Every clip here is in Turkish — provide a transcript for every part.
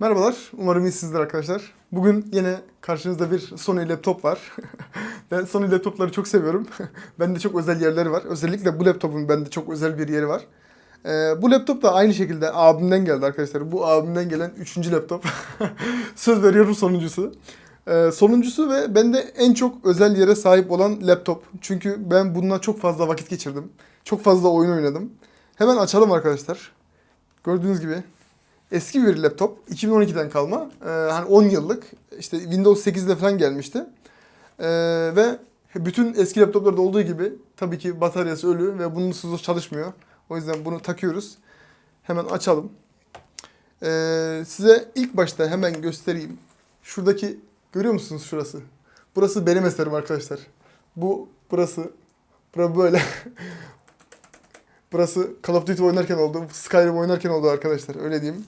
Merhabalar, umarım iyisinizdir arkadaşlar. Bugün yine karşınızda bir Sony laptop var. ben Sony laptopları çok seviyorum. bende çok özel yerleri var. Özellikle bu laptopun bende çok özel bir yeri var. Ee, bu laptop da aynı şekilde abimden geldi arkadaşlar. Bu abimden gelen üçüncü laptop. Söz veriyorum sonuncusu. Ee, sonuncusu ve bende en çok özel yere sahip olan laptop. Çünkü ben bununla çok fazla vakit geçirdim. Çok fazla oyun oynadım. Hemen açalım arkadaşlar. Gördüğünüz gibi eski bir laptop. 2012'den kalma. Ee, hani 10 yıllık. İşte Windows 8'de falan gelmişti. Ee, ve bütün eski laptoplarda olduğu gibi tabii ki bataryası ölü ve bunun sızı çalışmıyor. O yüzden bunu takıyoruz. Hemen açalım. Ee, size ilk başta hemen göstereyim. Şuradaki görüyor musunuz şurası? Burası benim eserim arkadaşlar. Bu burası. Bura böyle. Burası Call of Duty oynarken oldu. Skyrim oynarken oldu arkadaşlar. Öyle diyeyim.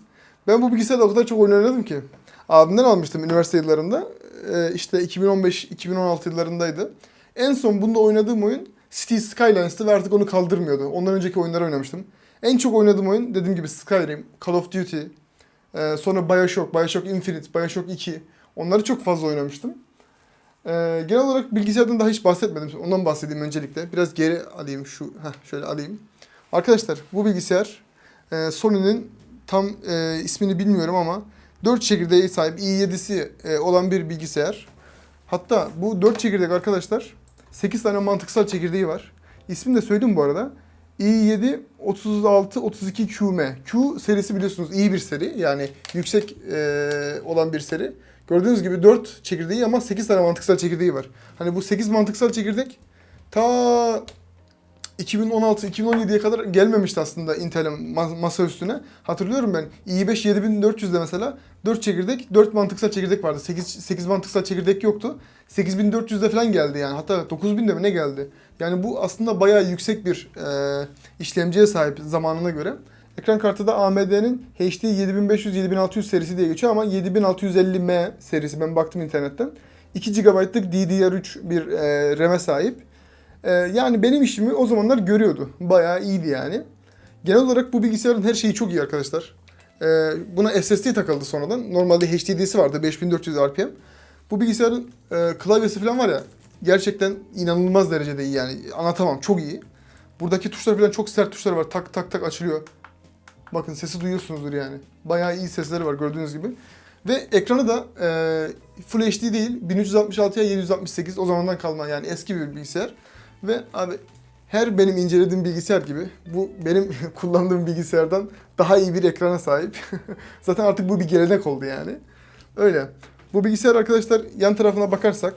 Ben bu bilgisayarda o kadar çok oyun oynadım ki. Abimden almıştım üniversite yıllarında. Ee, işte 2015-2016 yıllarındaydı. En son bunda oynadığım oyun City Skylines'tı ve artık onu kaldırmıyordu. Ondan önceki oyunları oynamıştım. En çok oynadığım oyun dediğim gibi Skyrim, Call of Duty, ee, sonra Bioshock, Bioshock Infinite, Bioshock 2. Onları çok fazla oynamıştım. Ee, genel olarak bilgisayardan daha hiç bahsetmedim. Ondan bahsedeyim öncelikle. Biraz geri alayım şu, heh, şöyle alayım. Arkadaşlar bu bilgisayar e, Sony'nin tam e, ismini bilmiyorum ama 4 çekirdeğe sahip i7'si e, olan bir bilgisayar. Hatta bu 4 çekirdek arkadaşlar 8 tane mantıksal çekirdeği var. İsmini de söyleyeyim bu arada. i7 3632 QM. Q serisi biliyorsunuz iyi bir seri. Yani yüksek e, olan bir seri. Gördüğünüz gibi 4 çekirdeği ama 8 tane mantıksal çekirdeği var. Hani bu 8 mantıksal çekirdek ta 2016-2017'ye kadar gelmemişti aslında Intel'in ma- masa üstüne. Hatırlıyorum ben i5 7400'de mesela 4 çekirdek, 4 mantıksal çekirdek vardı. 8, 8 mantıksal çekirdek yoktu. 8400'de falan geldi yani. Hatta 9000'de mi ne geldi? Yani bu aslında bayağı yüksek bir e, işlemciye sahip zamanına göre. Ekran kartı da AMD'nin HD 7500-7600 serisi diye geçiyor ama 7650M serisi ben baktım internetten. 2 GB'lık DDR3 bir e, RAM'e sahip. Ee, yani benim işimi o zamanlar görüyordu. Bayağı iyiydi yani. Genel olarak bu bilgisayarın her şeyi çok iyi arkadaşlar. Ee, buna SSD takıldı sonradan. Normalde HDD'si vardı 5400 RPM. Bu bilgisayarın e, klavyesi falan var ya gerçekten inanılmaz derecede iyi yani. Anlatamam çok iyi. Buradaki tuşlar falan çok sert tuşlar var. Tak tak tak açılıyor. Bakın sesi duyuyorsunuzdur yani. Bayağı iyi sesleri var gördüğünüz gibi. Ve ekranı da e, Full HD değil 1366'ya 768 o zamandan kalma yani eski bir bilgisayar. Ve abi her benim incelediğim bilgisayar gibi bu benim kullandığım bilgisayardan daha iyi bir ekrana sahip. Zaten artık bu bir gelenek oldu yani. Öyle. Bu bilgisayar arkadaşlar yan tarafına bakarsak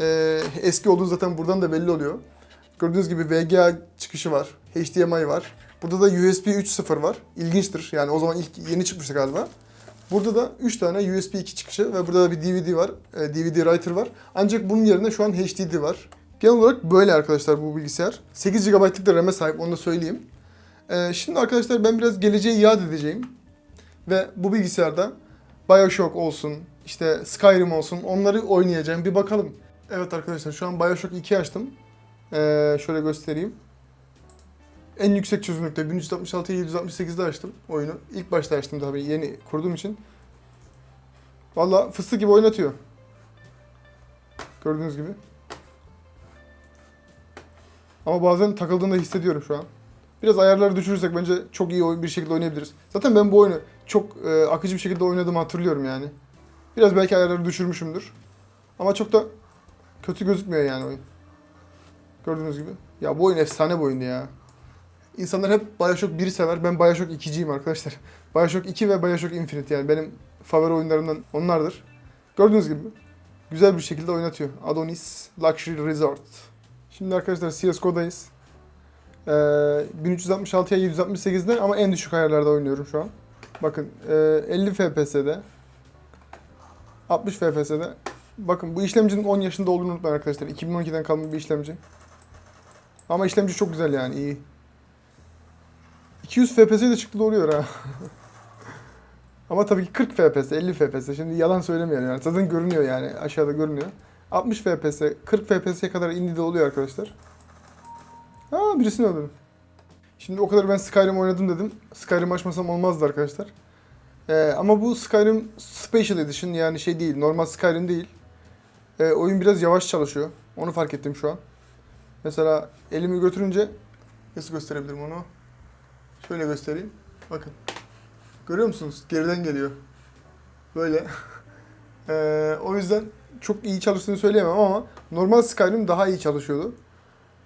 e, eski olduğu zaten buradan da belli oluyor. Gördüğünüz gibi VGA çıkışı var. HDMI var. Burada da USB 3.0 var. İlginçtir. Yani o zaman ilk yeni çıkmıştı galiba. Burada da 3 tane USB 2 çıkışı ve burada da bir DVD var. e, DVD writer var. Ancak bunun yerine şu an HDD var. Genel olarak böyle arkadaşlar bu bilgisayar. 8 GB'lık da RAM'e sahip onu da söyleyeyim. Ee, şimdi arkadaşlar ben biraz geleceği yad edeceğim. Ve bu bilgisayarda Bioshock olsun, işte Skyrim olsun onları oynayacağım. Bir bakalım. Evet arkadaşlar şu an Bioshock 2 açtım. Ee, şöyle göstereyim. En yüksek çözünürlükte 1366'ya 768'de açtım oyunu. İlk başta açtım tabii yeni kurduğum için. Valla fıstık gibi oynatıyor. Gördüğünüz gibi. Ama bazen takıldığında hissediyorum şu an. Biraz ayarları düşürürsek bence çok iyi bir şekilde oynayabiliriz. Zaten ben bu oyunu çok e, akıcı bir şekilde oynadığımı hatırlıyorum yani. Biraz belki ayarları düşürmüşümdür. Ama çok da kötü gözükmüyor yani oyun. Gördüğünüz gibi. Ya bu oyun efsane bir oyundu ya. İnsanlar hep Bioshock 1'i sever. Ben Bioshock 2'ciyim arkadaşlar. Bioshock 2 ve Bioshock Infinite yani benim favori oyunlarımdan onlardır. Gördüğünüz gibi güzel bir şekilde oynatıyor. Adonis Luxury Resort. Şimdi arkadaşlar CSGO'dayız. Ee, 1366'ya 768'de ama en düşük ayarlarda oynuyorum şu an. Bakın e, 50 FPS'de 60 FPS'de Bakın bu işlemcinin 10 yaşında olduğunu unutmayın arkadaşlar. 2012'den kalma bir işlemci. Ama işlemci çok güzel yani iyi. 200 FPS de çıktı da oluyor ha. Ama tabii ki 40 FPS, 50 FPS. Şimdi yalan söylemeyelim yani. Zaten görünüyor yani. Aşağıda görünüyor. 60 FPS, 40 FPS'ye kadar indi de oluyor arkadaşlar. Ha birisini öldürdüm. Şimdi o kadar ben Skyrim oynadım dedim. Skyrim açmasam olmazdı arkadaşlar. Ee, ama bu Skyrim Special Edition yani şey değil, normal Skyrim değil. Ee, oyun biraz yavaş çalışıyor. Onu fark ettim şu an. Mesela elimi götürünce nasıl gösterebilirim onu? Şöyle göstereyim. Bakın. Görüyor musunuz? Geriden geliyor. Böyle. Ee, o yüzden çok iyi çalıştığını söyleyemem ama normal Skyrim daha iyi çalışıyordu.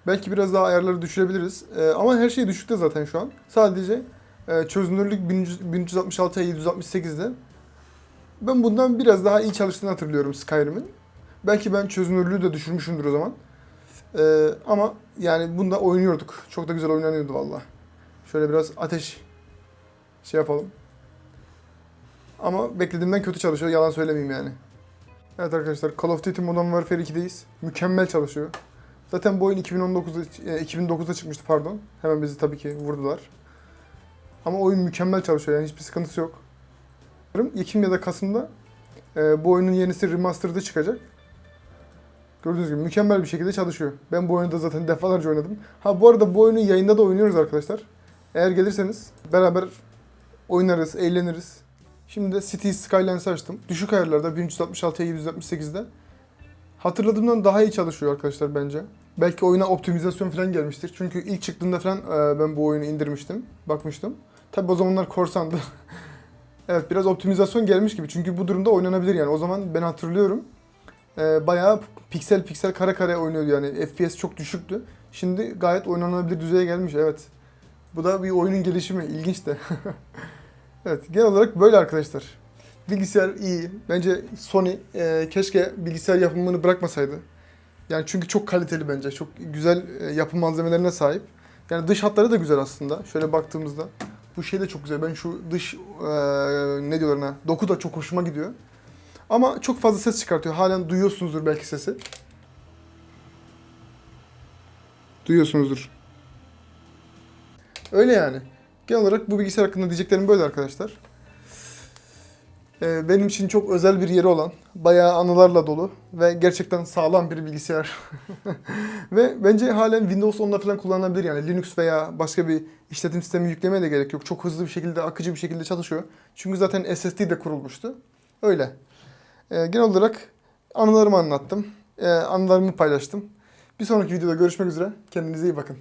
Belki biraz daha ayarları düşürebiliriz. Ee, ama her şey düşükte zaten şu an. Sadece e, çözünürlük 1300 1366'ya 768'de. Ben bundan biraz daha iyi çalıştığını hatırlıyorum Skyrim'in. Belki ben çözünürlüğü de düşürmüşümdür o zaman. Ee, ama yani bunda oynuyorduk. Çok da güzel oynanıyordu valla. Şöyle biraz ateş şey yapalım. Ama beklediğimden kötü çalışıyor. Yalan söylemeyeyim yani. Evet arkadaşlar Call of Duty Modern Warfare 2'deyiz. Mükemmel çalışıyor. Zaten bu oyun 2019'da, e, 2009'da çıkmıştı pardon. Hemen bizi tabii ki vurdular. Ama oyun mükemmel çalışıyor yani hiçbir sıkıntısı yok. Ekim ya da Kasım'da e, bu oyunun yenisi remastered'ı çıkacak. Gördüğünüz gibi mükemmel bir şekilde çalışıyor. Ben bu oyunu da zaten defalarca oynadım. Ha bu arada bu oyunu yayında da oynuyoruz arkadaşlar. Eğer gelirseniz beraber oynarız, eğleniriz. Şimdi de City Skylines'ı açtım. Düşük ayarlarda 1366'ya 768'de. Hatırladığımdan daha iyi çalışıyor arkadaşlar bence. Belki oyuna optimizasyon falan gelmiştir. Çünkü ilk çıktığında falan e, ben bu oyunu indirmiştim, bakmıştım. Tabi o zamanlar korsandı. evet biraz optimizasyon gelmiş gibi. Çünkü bu durumda oynanabilir yani. O zaman ben hatırlıyorum. E, bayağı piksel piksel kare kare oynuyordu yani. FPS çok düşüktü. Şimdi gayet oynanabilir düzeye gelmiş evet. Bu da bir oyunun gelişimi. İlginç de. evet genel olarak böyle arkadaşlar. Bilgisayar iyi. Bence Sony e, keşke bilgisayar yapımını bırakmasaydı. Yani çünkü çok kaliteli bence. Çok güzel e, yapım malzemelerine sahip. Yani dış hatları da güzel aslında. Şöyle baktığımızda. Bu şey de çok güzel. Ben şu dış e, ne diyorlar ona? Doku da çok hoşuma gidiyor. Ama çok fazla ses çıkartıyor. Halen duyuyorsunuzdur belki sesi. Duyuyorsunuzdur. Öyle yani. Genel olarak bu bilgisayar hakkında diyeceklerim böyle arkadaşlar. Ee, benim için çok özel bir yeri olan, bayağı anılarla dolu ve gerçekten sağlam bir bilgisayar. ve bence halen Windows 10'da falan kullanılabilir yani Linux veya başka bir işletim sistemi yüklemeye de gerek yok. Çok hızlı bir şekilde, akıcı bir şekilde çalışıyor. Çünkü zaten SSD de kurulmuştu. Öyle. Ee, genel olarak anılarımı anlattım. Ee, anılarımı paylaştım. Bir sonraki videoda görüşmek üzere. Kendinize iyi bakın.